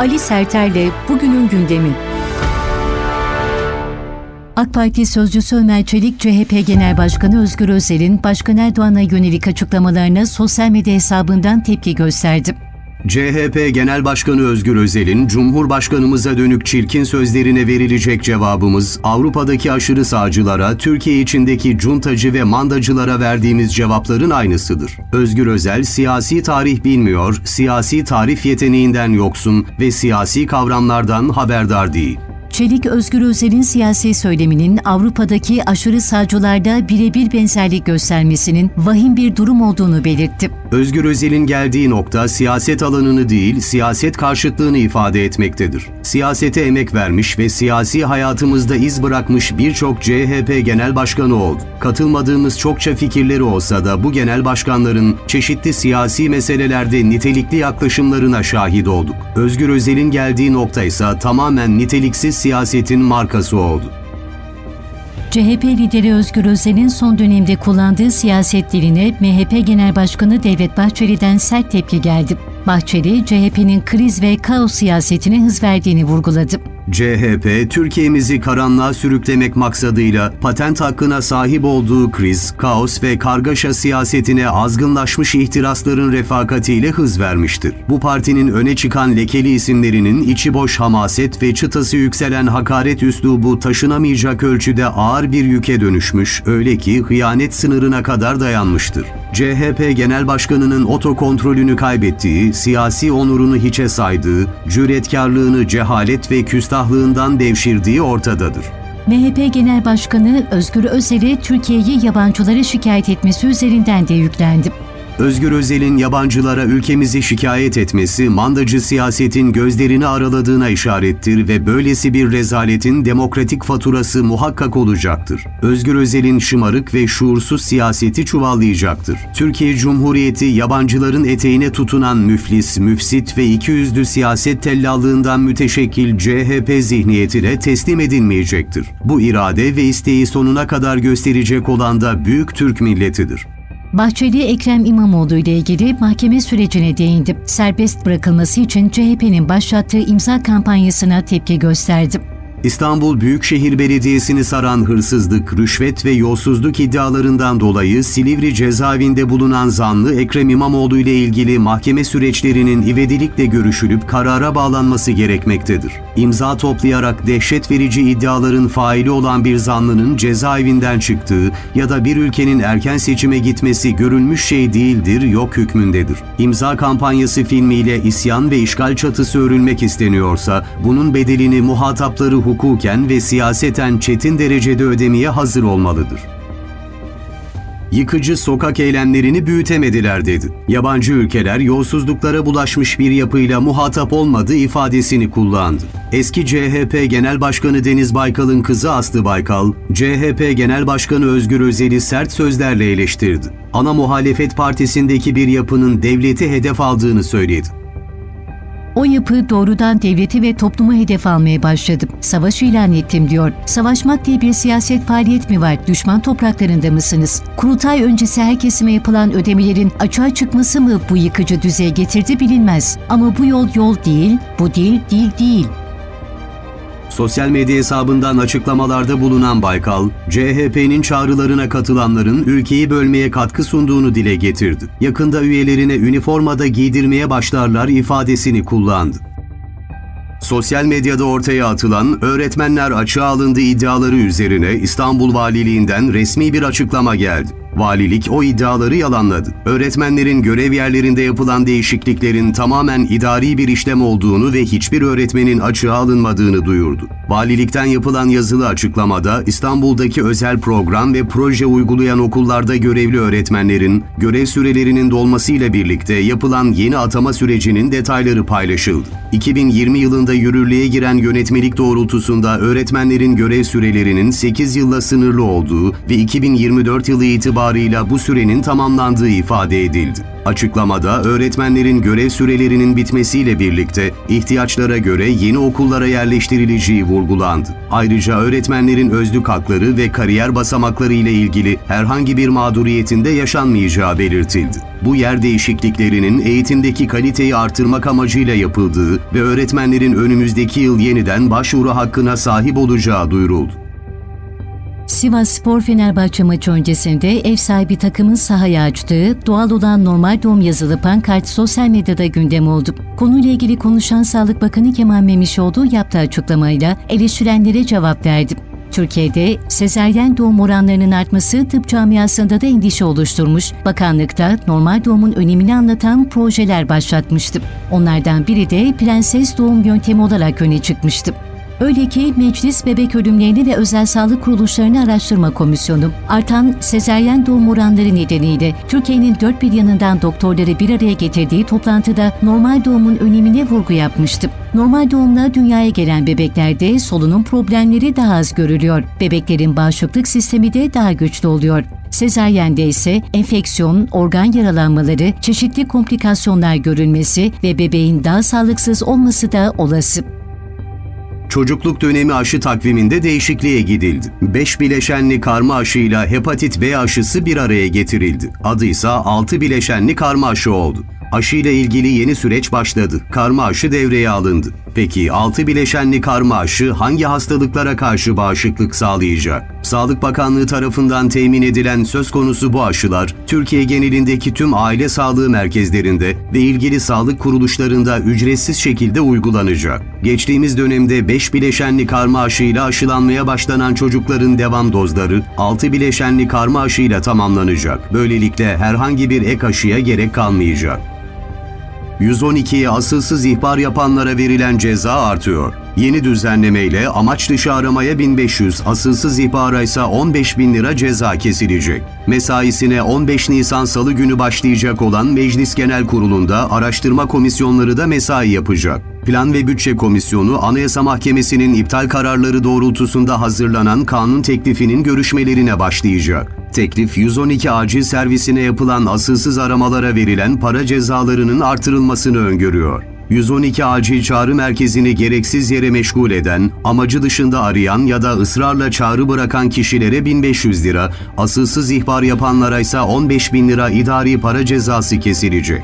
Ali Serter'le bugünün gündemi. AK Parti sözcüsü Ömer Çelik, CHP Genel Başkanı Özgür Özel'in Başkan Erdoğan'a yönelik açıklamalarına sosyal medya hesabından tepki gösterdi. CHP Genel Başkanı Özgür Özel'in Cumhurbaşkanımıza dönük çirkin sözlerine verilecek cevabımız Avrupa'daki aşırı sağcılara, Türkiye içindeki cuntacı ve mandacılara verdiğimiz cevapların aynısıdır. Özgür Özel siyasi tarih bilmiyor, siyasi tarif yeteneğinden yoksun ve siyasi kavramlardan haberdar değil. Çelik, Özgür Özel'in siyasi söyleminin Avrupa'daki aşırı sağcılarda birebir benzerlik göstermesinin vahim bir durum olduğunu belirtti. Özgür Özel'in geldiği nokta siyaset alanını değil, siyaset karşıtlığını ifade etmektedir. Siyasete emek vermiş ve siyasi hayatımızda iz bırakmış birçok CHP genel başkanı oldu. Katılmadığımız çokça fikirleri olsa da bu genel başkanların çeşitli siyasi meselelerde nitelikli yaklaşımlarına şahit olduk. Özgür Özel'in geldiği nokta ise tamamen niteliksiz siyasetin markası oldu. CHP lideri Özgür Özel'in son dönemde kullandığı siyaset diline MHP Genel Başkanı Devlet Bahçeli'den sert tepki geldi. Bahçeli, CHP'nin kriz ve kaos siyasetine hız verdiğini vurguladı. CHP, Türkiye'mizi karanlığa sürüklemek maksadıyla patent hakkına sahip olduğu kriz, kaos ve kargaşa siyasetine azgınlaşmış ihtirasların refakatiyle hız vermiştir. Bu partinin öne çıkan lekeli isimlerinin içi boş hamaset ve çıtası yükselen hakaret üslubu taşınamayacak ölçüde ağır bir yüke dönüşmüş, öyle ki hıyanet sınırına kadar dayanmıştır. CHP Genel Başkanı'nın otokontrolünü kaybettiği, siyasi onurunu hiçe saydığı, cüretkarlığını cehalet ve küstahlığından devşirdiği ortadadır. MHP Genel Başkanı Özgür Özel'e Türkiye'yi yabancılara şikayet etmesi üzerinden de yüklendi. Özgür Özel'in yabancılara ülkemizi şikayet etmesi mandacı siyasetin gözlerini araladığına işarettir ve böylesi bir rezaletin demokratik faturası muhakkak olacaktır. Özgür Özel'in şımarık ve şuursuz siyaseti çuvallayacaktır. Türkiye Cumhuriyeti yabancıların eteğine tutunan müflis, müfsit ve ikiyüzlü siyaset tellallığından müteşekkil CHP zihniyetine teslim edilmeyecektir. Bu irade ve isteği sonuna kadar gösterecek olan da büyük Türk milletidir. Bahçeli, Ekrem İmamoğlu ile ilgili mahkeme sürecine değindi. Serbest bırakılması için CHP'nin başlattığı imza kampanyasına tepki gösterdi. İstanbul Büyükşehir Belediyesi'ni saran hırsızlık, rüşvet ve yolsuzluk iddialarından dolayı Silivri cezaevinde bulunan zanlı Ekrem İmamoğlu ile ilgili mahkeme süreçlerinin ivedilikle görüşülüp karara bağlanması gerekmektedir. İmza toplayarak dehşet verici iddiaların faili olan bir zanlının cezaevinden çıktığı ya da bir ülkenin erken seçime gitmesi görülmüş şey değildir, yok hükmündedir. İmza kampanyası filmiyle isyan ve işgal çatısı örülmek isteniyorsa bunun bedelini muhatapları hukuken ve siyaseten çetin derecede ödemeye hazır olmalıdır. Yıkıcı sokak eylemlerini büyütemediler dedi. Yabancı ülkeler yolsuzluklara bulaşmış bir yapıyla muhatap olmadı ifadesini kullandı. Eski CHP Genel Başkanı Deniz Baykal'ın kızı Aslı Baykal, CHP Genel Başkanı Özgür Özel'i sert sözlerle eleştirdi. Ana muhalefet partisindeki bir yapının devleti hedef aldığını söyledi. O yapı doğrudan devleti ve toplumu hedef almaya başladı. Savaş ilan ettim diyor. Savaşmak diye bir siyaset faaliyet mi var? Düşman topraklarında mısınız? Kurultay öncesi her kesime yapılan ödemelerin açığa çıkması mı bu yıkıcı düzeye getirdi bilinmez. Ama bu yol yol değil, bu değil, değil, değil. Sosyal medya hesabından açıklamalarda bulunan Baykal, CHP'nin çağrılarına katılanların ülkeyi bölmeye katkı sunduğunu dile getirdi. Yakında üyelerine üniformada giydirmeye başlarlar ifadesini kullandı. Sosyal medyada ortaya atılan öğretmenler açığa alındı iddiaları üzerine İstanbul Valiliğinden resmi bir açıklama geldi. Valilik o iddiaları yalanladı. Öğretmenlerin görev yerlerinde yapılan değişikliklerin tamamen idari bir işlem olduğunu ve hiçbir öğretmenin açığa alınmadığını duyurdu. Valilikten yapılan yazılı açıklamada İstanbul'daki özel program ve proje uygulayan okullarda görevli öğretmenlerin görev sürelerinin dolmasıyla birlikte yapılan yeni atama sürecinin detayları paylaşıldı. 2020 yılında yürürlüğe giren yönetmelik doğrultusunda öğretmenlerin görev sürelerinin 8 yılla sınırlı olduğu ve 2024 yılı itibarıyla bu sürenin tamamlandığı ifade edildi. Açıklamada öğretmenlerin görev sürelerinin bitmesiyle birlikte ihtiyaçlara göre yeni okullara yerleştirileceği vurgulandı. Ayrıca öğretmenlerin özlük hakları ve kariyer basamakları ile ilgili herhangi bir mağduriyetinde yaşanmayacağı belirtildi. Bu yer değişikliklerinin eğitimdeki kaliteyi artırmak amacıyla yapıldığı ve öğretmenlerin önümüzdeki yıl yeniden başvuru hakkına sahip olacağı duyuruldu. Sivas Spor Fenerbahçe maçı öncesinde ev sahibi takımın sahaya açtığı doğal olan normal doğum yazılı pankart sosyal medyada gündem oldu. Konuyla ilgili konuşan Sağlık Bakanı Kemal Memişoğlu yaptığı açıklamayla eleştirenlere cevap verdi. Türkiye'de sezaryen doğum oranlarının artması tıp camiasında da endişe oluşturmuş. Bakanlıkta normal doğumun önemini anlatan projeler başlatmıştı. Onlardan biri de prenses doğum yöntemi olarak öne çıkmıştı. Öyle ki Meclis Bebek Ölümlerini ve Özel Sağlık Kuruluşlarını Araştırma Komisyonu, artan sezeryen doğum oranları nedeniyle Türkiye'nin dört bir yanından doktorları bir araya getirdiği toplantıda normal doğumun önemine vurgu yapmıştı. Normal doğumla dünyaya gelen bebeklerde solunum problemleri daha az görülüyor. Bebeklerin bağışıklık sistemi de daha güçlü oluyor. Sezaryende ise enfeksiyon, organ yaralanmaları, çeşitli komplikasyonlar görülmesi ve bebeğin daha sağlıksız olması da olası. Çocukluk dönemi aşı takviminde değişikliğe gidildi. 5 bileşenli karma aşıyla hepatit B aşısı bir araya getirildi. Adı ise 6 bileşenli karma aşı oldu. Aşı ile ilgili yeni süreç başladı. Karma aşı devreye alındı. Peki 6 bileşenli karma aşı hangi hastalıklara karşı bağışıklık sağlayacak? Sağlık Bakanlığı tarafından temin edilen söz konusu bu aşılar, Türkiye genelindeki tüm aile sağlığı merkezlerinde ve ilgili sağlık kuruluşlarında ücretsiz şekilde uygulanacak. Geçtiğimiz dönemde 5 bileşenli karma aşıyla aşılanmaya başlanan çocukların devam dozları 6 bileşenli karma aşıyla tamamlanacak. Böylelikle herhangi bir ek aşıya gerek kalmayacak. 112'ye asılsız ihbar yapanlara verilen ceza artıyor. Yeni düzenlemeyle amaç dışı aramaya 1500, asılsız ihbara ise 15 bin lira ceza kesilecek. Mesaisine 15 Nisan Salı günü başlayacak olan Meclis Genel Kurulu'nda araştırma komisyonları da mesai yapacak. Plan ve Bütçe Komisyonu, Anayasa Mahkemesi'nin iptal kararları doğrultusunda hazırlanan kanun teklifinin görüşmelerine başlayacak. Teklif 112 acil servisine yapılan asılsız aramalara verilen para cezalarının artırılmasını öngörüyor. 112 acil çağrı merkezini gereksiz yere meşgul eden, amacı dışında arayan ya da ısrarla çağrı bırakan kişilere 1500 lira, asılsız ihbar yapanlara ise 15 bin lira idari para cezası kesilecek.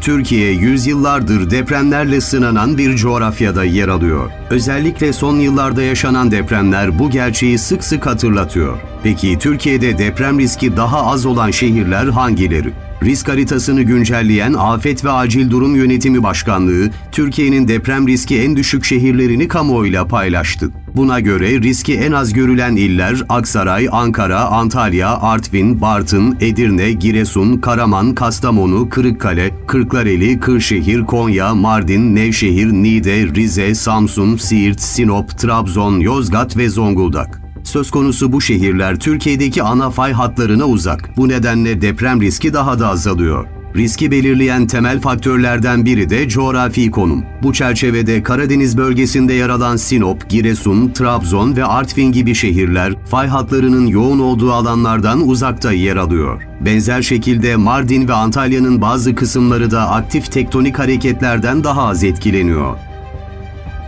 Türkiye yüzyıllardır depremlerle sınanan bir coğrafyada yer alıyor. Özellikle son yıllarda yaşanan depremler bu gerçeği sık sık hatırlatıyor. Peki Türkiye'de deprem riski daha az olan şehirler hangileri? Risk haritasını güncelleyen Afet ve Acil Durum Yönetimi Başkanlığı, Türkiye'nin deprem riski en düşük şehirlerini kamuoyuyla paylaştı. Buna göre riski en az görülen iller Aksaray, Ankara, Antalya, Artvin, Bartın, Edirne, Giresun, Karaman, Kastamonu, Kırıkkale, Kırklareli, Kırşehir, Konya, Mardin, Nevşehir, Niğde, Rize, Samsun, Siirt, Sinop, Trabzon, Yozgat ve Zonguldak. Söz konusu bu şehirler Türkiye'deki ana fay hatlarına uzak. Bu nedenle deprem riski daha da azalıyor. Riski belirleyen temel faktörlerden biri de coğrafi konum. Bu çerçevede Karadeniz bölgesinde yer alan Sinop, Giresun, Trabzon ve Artvin gibi şehirler fay hatlarının yoğun olduğu alanlardan uzakta yer alıyor. Benzer şekilde Mardin ve Antalya'nın bazı kısımları da aktif tektonik hareketlerden daha az etkileniyor.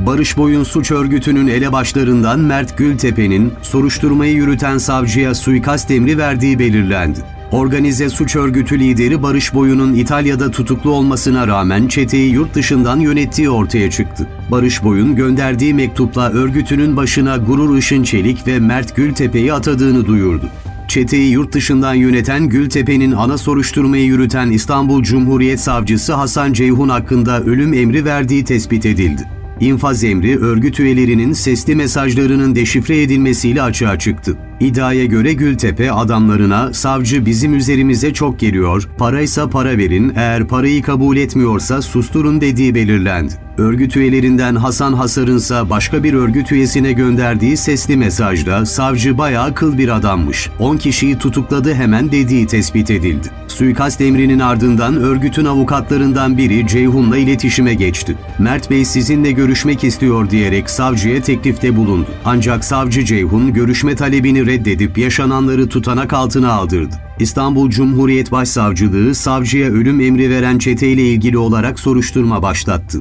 Barış Boy'un suç örgütünün elebaşlarından Mert Gültepe'nin soruşturmayı yürüten savcıya suikast emri verdiği belirlendi. Organize suç örgütü lideri Barış Boy'un İtalya'da tutuklu olmasına rağmen çeteyi yurt dışından yönettiği ortaya çıktı. Barış Boy'un gönderdiği mektupla örgütünün başına Gurur Işın Çelik ve Mert Gültepe'yi atadığını duyurdu. Çeteyi yurt dışından yöneten Gültepe'nin ana soruşturmayı yürüten İstanbul Cumhuriyet Savcısı Hasan Ceyhun hakkında ölüm emri verdiği tespit edildi. İnfaz emri örgüt üyelerinin sesli mesajlarının deşifre edilmesiyle açığa çıktı. İddiaya göre Gültepe adamlarına savcı bizim üzerimize çok geliyor, paraysa para verin, eğer parayı kabul etmiyorsa susturun dediği belirlendi. Örgüt üyelerinden Hasan Hasar'ınsa başka bir örgüt üyesine gönderdiği sesli mesajda savcı bayağı kıl bir adammış. 10 kişiyi tutukladı hemen dediği tespit edildi. Suikast emrinin ardından örgütün avukatlarından biri Ceyhun'la iletişime geçti. Mert Bey sizinle görüşmek istiyor diyerek savcıya teklifte bulundu. Ancak savcı Ceyhun görüşme talebini reddedip yaşananları tutanak altına aldırdı. İstanbul Cumhuriyet Başsavcılığı savcıya ölüm emri veren çeteyle ilgili olarak soruşturma başlattı.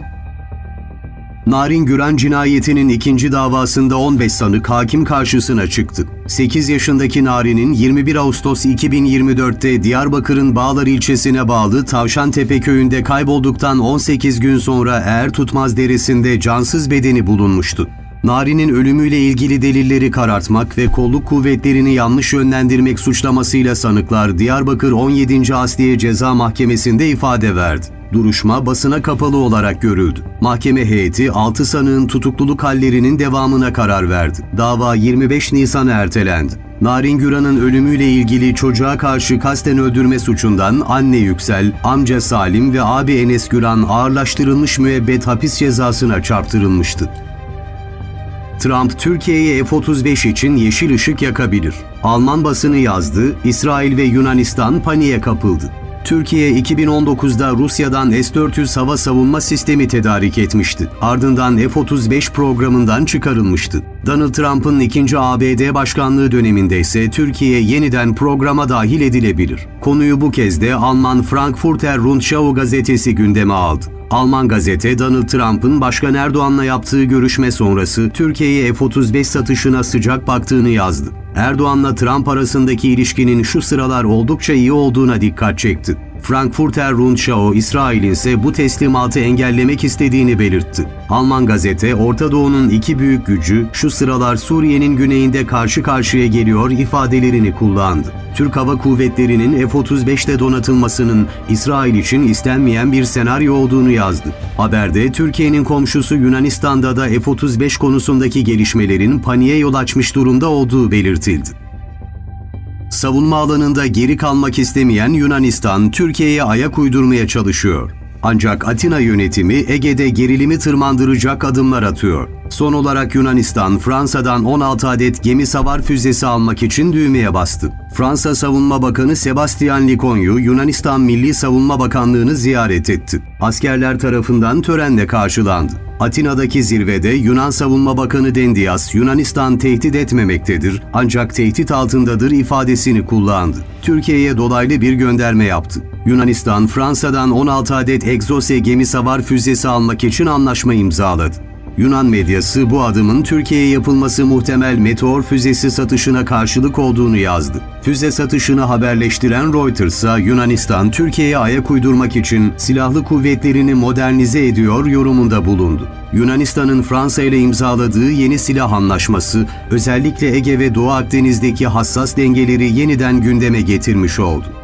Narin Güran cinayetinin ikinci davasında 15 sanık hakim karşısına çıktı. 8 yaşındaki Narin'in 21 Ağustos 2024'te Diyarbakır'ın Bağlar ilçesine bağlı Tavşantepe köyünde kaybolduktan 18 gün sonra Eğer Tutmaz deresinde cansız bedeni bulunmuştu. Narin'in ölümüyle ilgili delilleri karartmak ve kolluk kuvvetlerini yanlış yönlendirmek suçlamasıyla sanıklar Diyarbakır 17. Asliye Ceza Mahkemesi'nde ifade verdi. Duruşma basına kapalı olarak görüldü. Mahkeme heyeti 6 sanığın tutukluluk hallerinin devamına karar verdi. Dava 25 Nisan'a ertelendi. Narin Güran'ın ölümüyle ilgili çocuğa karşı kasten öldürme suçundan anne Yüksel, amca Salim ve abi Enes Güran ağırlaştırılmış müebbet hapis cezasına çarptırılmıştı. Trump Türkiye'ye F-35 için yeşil ışık yakabilir. Alman basını yazdı, İsrail ve Yunanistan paniğe kapıldı. Türkiye 2019'da Rusya'dan S-400 hava savunma sistemi tedarik etmişti. Ardından F-35 programından çıkarılmıştı. Donald Trump'ın ikinci ABD başkanlığı döneminde ise Türkiye yeniden programa dahil edilebilir. Konuyu bu kez de Alman Frankfurter Rundschau gazetesi gündeme aldı. Alman gazete Donald Trump'ın Başkan Erdoğan'la yaptığı görüşme sonrası Türkiye'ye F-35 satışına sıcak baktığını yazdı. Erdoğan'la Trump arasındaki ilişkinin şu sıralar oldukça iyi olduğuna dikkat çekti. Frankfurter Rundschau, İsrail'in ise bu teslimatı engellemek istediğini belirtti. Alman gazete, Orta Doğu'nun iki büyük gücü şu sıralar Suriye'nin güneyinde karşı karşıya geliyor ifadelerini kullandı. Türk Hava Kuvvetleri'nin F-35'te donatılmasının İsrail için istenmeyen bir senaryo olduğunu yazdı. Haberde Türkiye'nin komşusu Yunanistan'da da F-35 konusundaki gelişmelerin paniğe yol açmış durumda olduğu belirtildi. Savunma alanında geri kalmak istemeyen Yunanistan, Türkiye'ye ayak uydurmaya çalışıyor. Ancak Atina yönetimi Ege'de gerilimi tırmandıracak adımlar atıyor. Son olarak Yunanistan, Fransa'dan 16 adet gemi savar füzesi almak için düğmeye bastı. Fransa Savunma Bakanı Sebastian Lecornu, Yunanistan Milli Savunma Bakanlığı'nı ziyaret etti. Askerler tarafından törenle karşılandı. Atina'daki zirvede Yunan Savunma Bakanı Dendias, Yunanistan tehdit etmemektedir ancak tehdit altındadır ifadesini kullandı. Türkiye'ye dolaylı bir gönderme yaptı. Yunanistan, Fransa'dan 16 adet Exose gemi savar füzesi almak için anlaşma imzaladı. Yunan medyası bu adımın Türkiye'ye yapılması muhtemel meteor füzesi satışına karşılık olduğunu yazdı. Füze satışını haberleştiren Reuters ise Yunanistan Türkiye'ye ayak uydurmak için silahlı kuvvetlerini modernize ediyor yorumunda bulundu. Yunanistan'ın Fransa ile imzaladığı yeni silah anlaşması özellikle Ege ve Doğu Akdeniz'deki hassas dengeleri yeniden gündeme getirmiş oldu.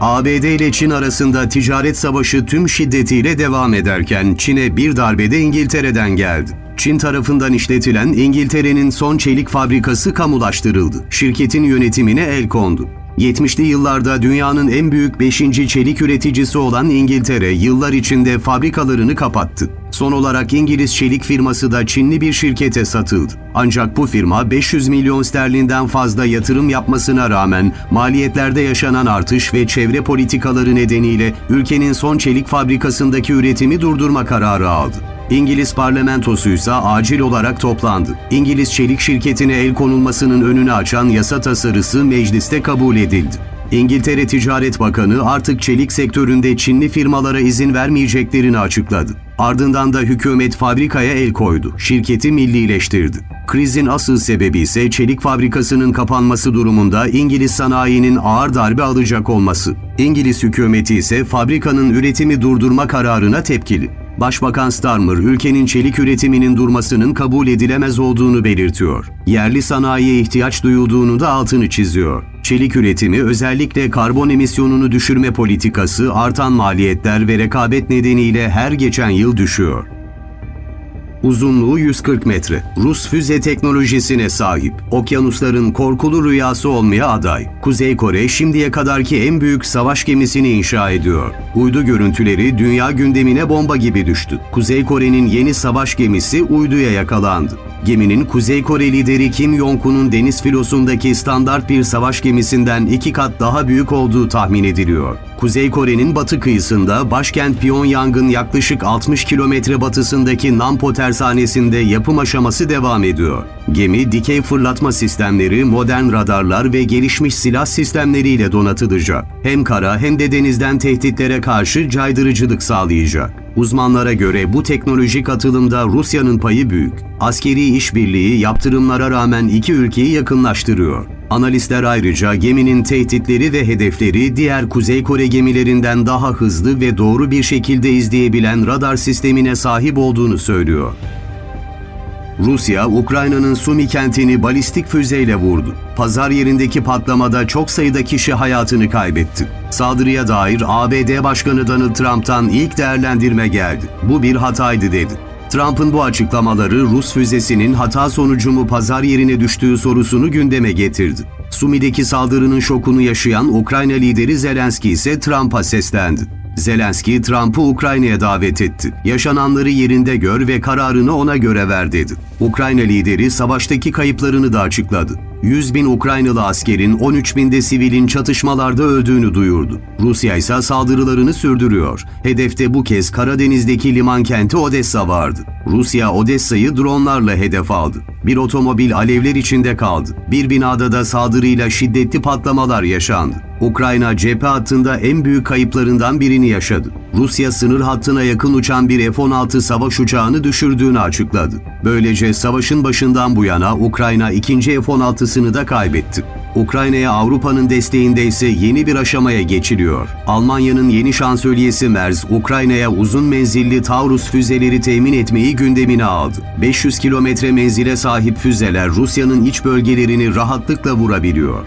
ABD ile Çin arasında ticaret savaşı tüm şiddetiyle devam ederken Çin'e bir darbede İngiltere'den geldi. Çin tarafından işletilen İngiltere'nin son çelik fabrikası kamulaştırıldı. Şirketin yönetimine el kondu. 70'li yıllarda dünyanın en büyük 5. çelik üreticisi olan İngiltere yıllar içinde fabrikalarını kapattı. Son olarak İngiliz çelik firması da Çinli bir şirkete satıldı. Ancak bu firma 500 milyon sterlinden fazla yatırım yapmasına rağmen maliyetlerde yaşanan artış ve çevre politikaları nedeniyle ülkenin son çelik fabrikasındaki üretimi durdurma kararı aldı. İngiliz parlamentosu ise acil olarak toplandı. İngiliz çelik şirketine el konulmasının önünü açan yasa tasarısı mecliste kabul edildi. İngiltere Ticaret Bakanı artık çelik sektöründe Çinli firmalara izin vermeyeceklerini açıkladı. Ardından da hükümet fabrikaya el koydu, şirketi millileştirdi. Krizin asıl sebebi ise çelik fabrikasının kapanması durumunda İngiliz sanayinin ağır darbe alacak olması. İngiliz hükümeti ise fabrikanın üretimi durdurma kararına tepkili. Başbakan Starmer, ülkenin çelik üretiminin durmasının kabul edilemez olduğunu belirtiyor. Yerli sanayiye ihtiyaç duyulduğunu da altını çiziyor. Çelik üretimi özellikle karbon emisyonunu düşürme politikası, artan maliyetler ve rekabet nedeniyle her geçen yıl düşüyor. Uzunluğu 140 metre. Rus füze teknolojisine sahip. Okyanusların korkulu rüyası olmaya aday. Kuzey Kore şimdiye kadarki en büyük savaş gemisini inşa ediyor. Uydu görüntüleri dünya gündemine bomba gibi düştü. Kuzey Kore'nin yeni savaş gemisi uyduya yakalandı. Geminin Kuzey Kore lideri Kim Jong-un'un deniz filosundaki standart bir savaş gemisinden iki kat daha büyük olduğu tahmin ediliyor. Kuzey Kore'nin batı kıyısında başkent Pyongyang'ın yaklaşık 60 kilometre batısındaki Nampo tersanesinde yapım aşaması devam ediyor. Gemi dikey fırlatma sistemleri, modern radarlar ve gelişmiş silah sistemleriyle donatılacak. Hem kara hem de denizden tehditlere karşı caydırıcılık sağlayacak. Uzmanlara göre bu teknolojik atılımda Rusya'nın payı büyük. Askeri işbirliği yaptırımlara rağmen iki ülkeyi yakınlaştırıyor. Analistler ayrıca geminin tehditleri ve hedefleri diğer Kuzey Kore gemilerinden daha hızlı ve doğru bir şekilde izleyebilen radar sistemine sahip olduğunu söylüyor. Rusya, Ukrayna'nın Sumi kentini balistik füzeyle vurdu. Pazar yerindeki patlamada çok sayıda kişi hayatını kaybetti. Saldırıya dair ABD Başkanı Donald Trump'tan ilk değerlendirme geldi. Bu bir hataydı dedi. Trump'ın bu açıklamaları Rus füzesinin hata sonucu mu pazar yerine düştüğü sorusunu gündeme getirdi. Sumi'deki saldırının şokunu yaşayan Ukrayna lideri Zelenski ise Trump'a seslendi. Zelenski, Trump'ı Ukrayna'ya davet etti. Yaşananları yerinde gör ve kararını ona göre ver dedi. Ukrayna lideri savaştaki kayıplarını da açıkladı. 100 bin Ukraynalı askerin 13 binde sivilin çatışmalarda öldüğünü duyurdu. Rusya ise saldırılarını sürdürüyor. Hedefte bu kez Karadeniz'deki liman kenti Odessa vardı. Rusya Odessa'yı dronlarla hedef aldı. Bir otomobil alevler içinde kaldı. Bir binada da saldırıyla şiddetli patlamalar yaşandı. Ukrayna cephe hattında en büyük kayıplarından birini yaşadı. Rusya sınır hattına yakın uçan bir F-16 savaş uçağını düşürdüğünü açıkladı. Böylece savaşın başından bu yana Ukrayna ikinci F-16'sını da kaybetti. Ukrayna'ya Avrupa'nın desteğinde ise yeni bir aşamaya geçiliyor. Almanya'nın yeni şansölyesi Merz, Ukrayna'ya uzun menzilli Taurus füzeleri temin etmeyi gündemine aldı. 500 kilometre menzile sahip füzeler Rusya'nın iç bölgelerini rahatlıkla vurabiliyor.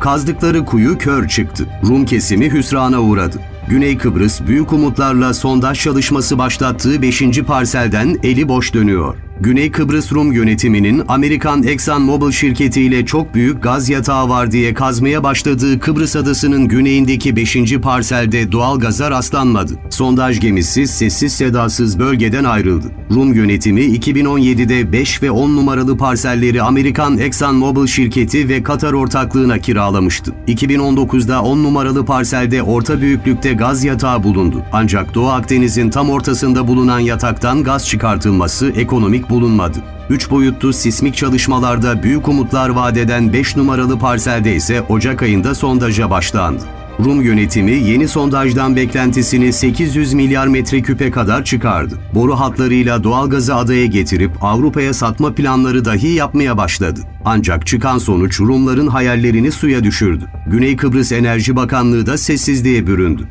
Kazdıkları kuyu kör çıktı. Rum kesimi hüsrana uğradı. Güney Kıbrıs büyük umutlarla sondaj çalışması başlattığı 5. parselden eli boş dönüyor. Güney Kıbrıs Rum yönetiminin Amerikan ExxonMobil şirketiyle çok büyük gaz yatağı var diye kazmaya başladığı Kıbrıs adasının güneyindeki 5. parselde doğal gaza rastlanmadı. Sondaj gemisi sessiz sedasız bölgeden ayrıldı. Rum yönetimi 2017'de 5 ve 10 numaralı parselleri Amerikan ExxonMobil şirketi ve Katar ortaklığına kiralamıştı. 2019'da 10 numaralı parselde orta büyüklükte gaz yatağı bulundu. Ancak Doğu Akdeniz'in tam ortasında bulunan yataktan gaz çıkartılması ekonomik bulunmadı. 3 boyutlu sismik çalışmalarda büyük umutlar vadeden 5 numaralı parselde ise Ocak ayında sondaja başlandı. Rum yönetimi yeni sondajdan beklentisini 800 milyar metreküpe kadar çıkardı. Boru hatlarıyla doğalgazı adaya getirip Avrupa'ya satma planları dahi yapmaya başladı. Ancak çıkan sonuç Rumların hayallerini suya düşürdü. Güney Kıbrıs Enerji Bakanlığı da sessizliğe büründü.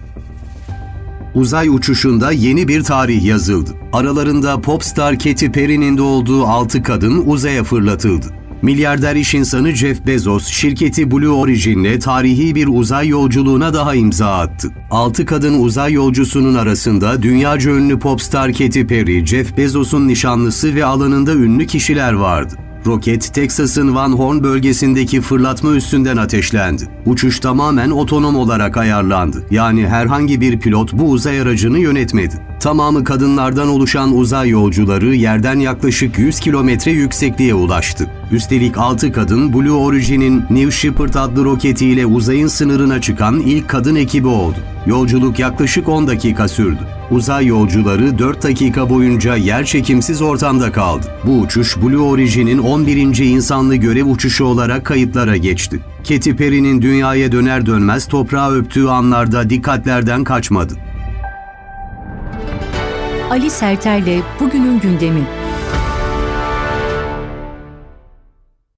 Uzay uçuşunda yeni bir tarih yazıldı. Aralarında popstar Katy Perry'nin de olduğu 6 kadın uzaya fırlatıldı. Milyarder iş insanı Jeff Bezos, şirketi Blue Origin'le tarihi bir uzay yolculuğuna daha imza attı. 6 kadın uzay yolcusunun arasında dünyaca ünlü popstar Katy Perry, Jeff Bezos'un nişanlısı ve alanında ünlü kişiler vardı. Roket, Texas'ın Van Horn bölgesindeki fırlatma üssünden ateşlendi. Uçuş tamamen otonom olarak ayarlandı. Yani herhangi bir pilot bu uzay aracını yönetmedi. Tamamı kadınlardan oluşan uzay yolcuları yerden yaklaşık 100 kilometre yüksekliğe ulaştı. Üstelik 6 kadın Blue Origin'in New Shepard adlı roketiyle uzayın sınırına çıkan ilk kadın ekibi oldu. Yolculuk yaklaşık 10 dakika sürdü. Uzay yolcuları 4 dakika boyunca yer çekimsiz ortamda kaldı. Bu uçuş Blue Origin'in 11. insanlı görev uçuşu olarak kayıtlara geçti. Katy Perry'nin dünyaya döner dönmez toprağı öptüğü anlarda dikkatlerden kaçmadı. Ali Serter'le bugünün gündemi.